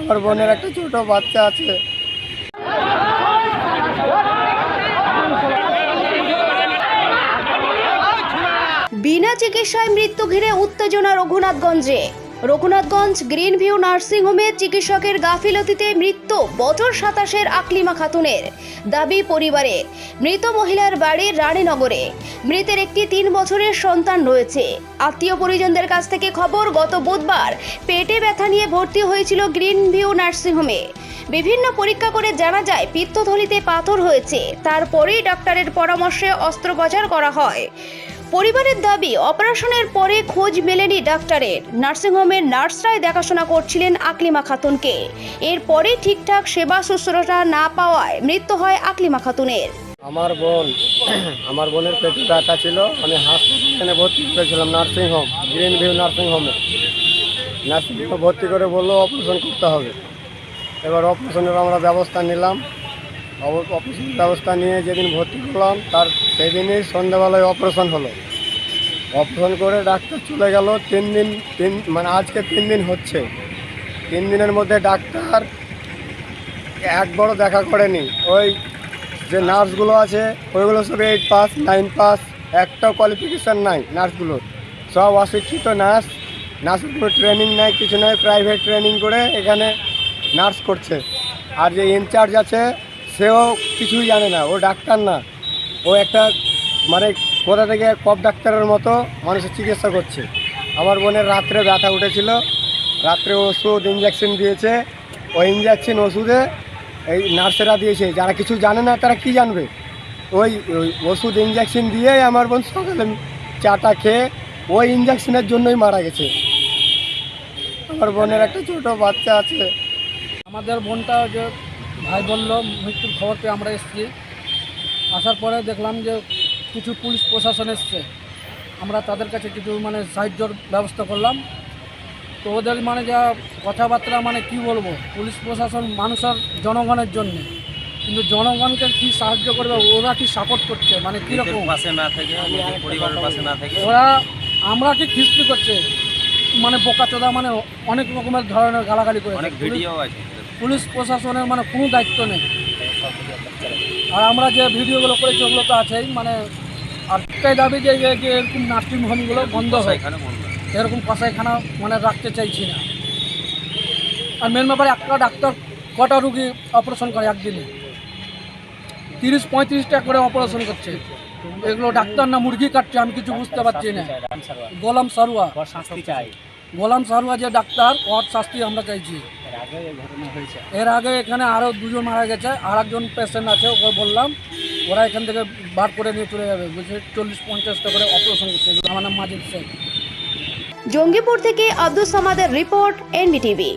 আমার বোনের একটা ছোট বাচ্চা আছে। বিনা চিকিৎসায় মৃত্যু ঘিরে উত্তেজনা রঘুনাথগঞ্জে রঘুনাথগঞ্জ গ্রিন ভিউ নার্সিংহোমে চিকিৎসকের গাফিলতিতে মৃত্যু বছর সাতাশের আকলিমা খাতুনের দাবি পরিবারে। মৃত মহিলার বাড়ি রানীনগরে। মৃতের একটি তিন বছরের সন্তান রয়েছে। আত্মীয় পরিজনদের কাছ থেকে খবর, গত বুধবার পেটে ব্যথা নিয়ে ভর্তি হয়েছিল গ্রিন ভিউ নার্সিংহোমে বিভিন্ন পরীক্ষা করে জানা যায়, পিত্তথলিতে পাথর হয়েছে। তারপরেই ডাক্তারের পরামর্শে অস্ত্রোপচার করা হয়। পরিবারের দাবি, অপারেশনের পরে খোঁজ মেলেনি ডাক্তারের। নার্সিংহোমের নার্সরাই দেখাশোনা করছিলেন আকলিমা খাতুনকে। এরপরে ঠিকঠাক সেবা শুশ্রূষা না পাওয়ায় মৃত্যু হয় আকলিমা খাতুনের। আমার বোন, আমার বোনের পেটে ব্যথা ছিল, আমি হাসপাতালে ভর্তি করেছিলাম নার্সিংহোম গ্রিন ভিউ নার্সিংহোমে নার্সিংহোমে ভর্তি করে বলল অপারেশন করতে হবে। এবার অপারেশনের আমরা ব্যবস্থা নিলাম। অপারেশনের ব্যবস্থা নিয়ে যেদিন ভর্তি করলাম, তার সেদিনই সন্ধ্যাবেলায় অপারেশন হলো। অপারেশন করে ডাক্তার চলে গেল। তিন দিন, তিন মানে আজকে তিন দিন হচ্ছে। তিন দিনের মধ্যে ডাক্তার একবারও দেখা করেনি। ওই যে নার্সগুলো আছে, ওইগুলো সব এইট পাস নাইন পাস একটাও কোয়ালিফিকেশান নাই নার্সগুলোর। সব অশিক্ষিত নার্স। নার্সের কোনো ট্রেনিং নাই, কিছু নয় প্রাইভেট ট্রেনিং করে এখানে নার্স করছে। আর যে ইনচার্জ আছে, সেও কিছুই জানে না, ও ডাক্তার না। ও একটা মানে কোথা থেকে কপ ডাক্তারের মতো মানুষের চিকিৎসা করছে। আমার বোনের রাত্রে ব্যথা উঠেছিল। রাত্রে ওষুধ ইঞ্জেকশন দিয়েছে। ওই ইঞ্জেকশন ওষুধে এই নার্সেরা দিয়েছে। যারা কিছু জানে না, তারা কি জানবে? ওই ওষুধ ইঞ্জেকশন দিয়েই আমার বোন সকালে চাটা খেয়ে ওই ইঞ্জেকশনের জন্যই মারা গেছে। আমার বোনের একটা ছোট বাচ্চা আছে। আমাদের বোনটা যে ভাই বলল, মৃত্যুর খবর পেয়ে আমরা এসেছি। আসার পরে দেখলাম যে কিছু পুলিশ প্রশাসন এসছে। আমরা তাদের কাছে কিছু মানে সাহায্যর ব্যবস্থা করলাম। তো ওদের মানে যা কথাবার্তা মানে কি বলব? পুলিশ প্রশাসন মানুষের জনগণের জন্য। কিন্তু জনগণকে কি সাহায্য করবে? ওরা কি সাপোর্ট করছে? মানে কীরকম পাশে না থেকে নিজের পরিবারের পাশে না থেকে। ওরা আমরা কি খিস্তি করছে? মানে বোকাচোদা মানে অনেক রকমের ধরনের গালাগালি করে অনেক ভিডিও আছে। পুলিশ প্রশাসনের মানে কোনো দায়িত্ব নেই। আর আমরা যে ভিডিওগুলো করেছি ওগুলো তো আছেই মানে আর একটাই দাবি যে যে যে এরকম নার্সিং হোমগুলো বন্ধ হয়। এখানে বন্ধ। এরকম কষাইখানা মানে রাখতে চাইছি না। আর মেন ব্যাপারে একটা ডাক্তার কটা রুগী অপারেশন করে একদিনে? তিরিশ পঁয়ত্রিশটা করে অপারেশন করছে। এগুলো ডাক্তার না মুরগি কাটছে আমি কিছু বুঝতে পারছি না। গোলাম সারুয়া। চাই। গোলাম সারুয়া যে ডাক্তার ওর শাস্তি আমরা চাইছি। এর আগে এখানে আরও দুজন মারা গেছে আর একজন পেশেন্ট আছে ওকে বললাম, ওরা এখান থেকে বার করে নিয়ে চলে যাবে, বলছে চল্লিশ পঞ্চাশটা করে অপারেশন করছে আমার নাম মাজিদ শেখ। জঙ্গিপুর থেকে আব্দুল সামাদের রিপোর্ট এনডিটিভি